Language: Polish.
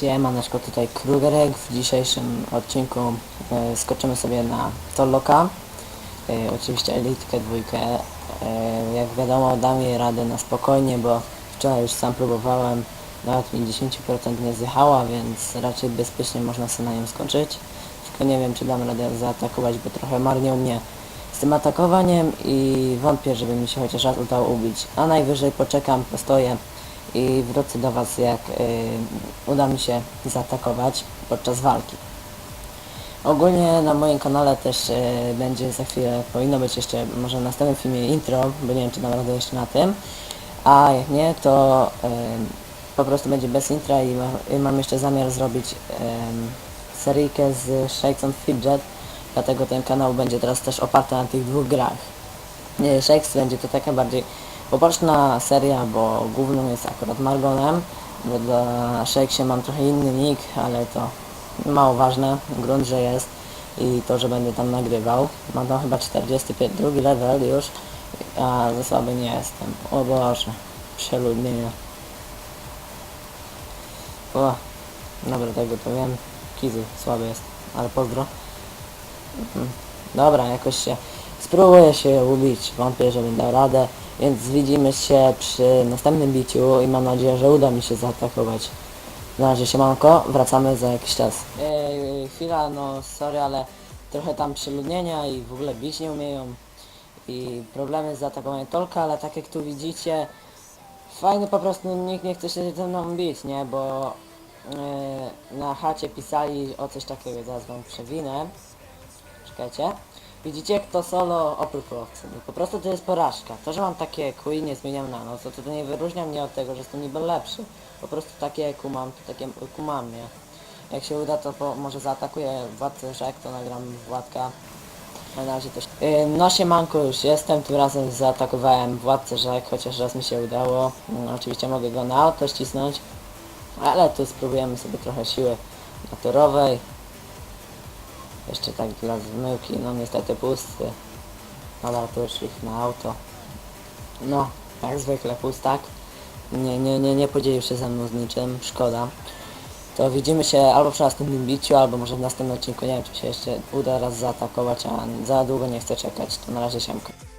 Siemaneczko, tutaj Krugerek. W dzisiejszym odcinku e, skoczymy sobie na Tolloka. E, oczywiście Elitkę dwójkę. E, jak wiadomo dam jej radę na spokojnie, bo wczoraj już sam próbowałem. Nawet mi 10% nie zjechała, więc raczej bezpiecznie można sobie na nią skoczyć. Tylko nie wiem czy dam radę zaatakować, bo trochę marnie u mnie z tym atakowaniem i wątpię, żeby mi się chociaż raz udało ubić. A najwyżej poczekam, postoję i wrócę do Was, jak y, uda mi się zaatakować podczas walki. Ogólnie na moim kanale też y, będzie za chwilę, powinno być jeszcze może w następnym filmie intro, bo nie wiem czy dam radę jeszcze na tym. A jak nie, to y, po prostu będzie bez intra i, ma, i mam jeszcze zamiar zrobić y, seryjkę z Shakes on Fidget, dlatego ten kanał będzie teraz też oparty na tych dwóch grach. Shakes będzie to taka bardziej poboczna seria, bo główną jest akurat Margonem. Bo dla Shakesie mam trochę inny nick, ale to mało ważne. Grunt, że jest i to, że będę tam nagrywał. Mam tam chyba 45 level już, a za słaby nie jestem. O Boże, przeludnienie. O, dobra, tego to wiem. Kizy, słaby jest, ale pozdro. Mhm. Dobra, jakoś się spróbuję się ubić. Wątpię, że będę dał radę. Więc widzimy się przy następnym biciu i mam nadzieję, że uda mi się zaatakować. Na razie siemanko, wracamy za jakiś czas. Chwila, no sorry, ale trochę tam przyludnienia i w ogóle bić nie umieją. I problemy z zaatakowaniem Tolka, ale tak jak tu widzicie, fajnie po prostu nikt nie chce się ze mną bić, nie? Bo yy, na chacie pisali o coś takiego, zaraz wam przewinę. Czekajcie. Widzicie kto solo oprócz łowcy. No po prostu to jest porażka. To, że mam takie kły i nie zmieniam na noc, to, to nie wyróżnia mnie od tego, że jestem niby lepszy. Po prostu takie kół mam, to takie kół mam, nie? Jak się uda, to po, może zaatakuję Władcę Rzek, to nagram Władka. Na razie też. Yy, no siemanko już jestem, tym razem zaatakowałem Władcę Rzek, chociaż raz mi się udało. No, oczywiście mogę go na auto ścisnąć, ale tu spróbujemy sobie trochę siły naturowej. Jeszcze tak dla zmyłki, no niestety pusty. Dobra, to już ich na auto. No, jak zwykle pustak. Nie, nie, nie, nie podzielił się ze mną z niczym, szkoda. To widzimy się albo przy następnym biciu, albo może w następnym odcinku, nie wiem czy się jeszcze uda raz zaatakować, a za długo nie chcę czekać. To na razie siemka.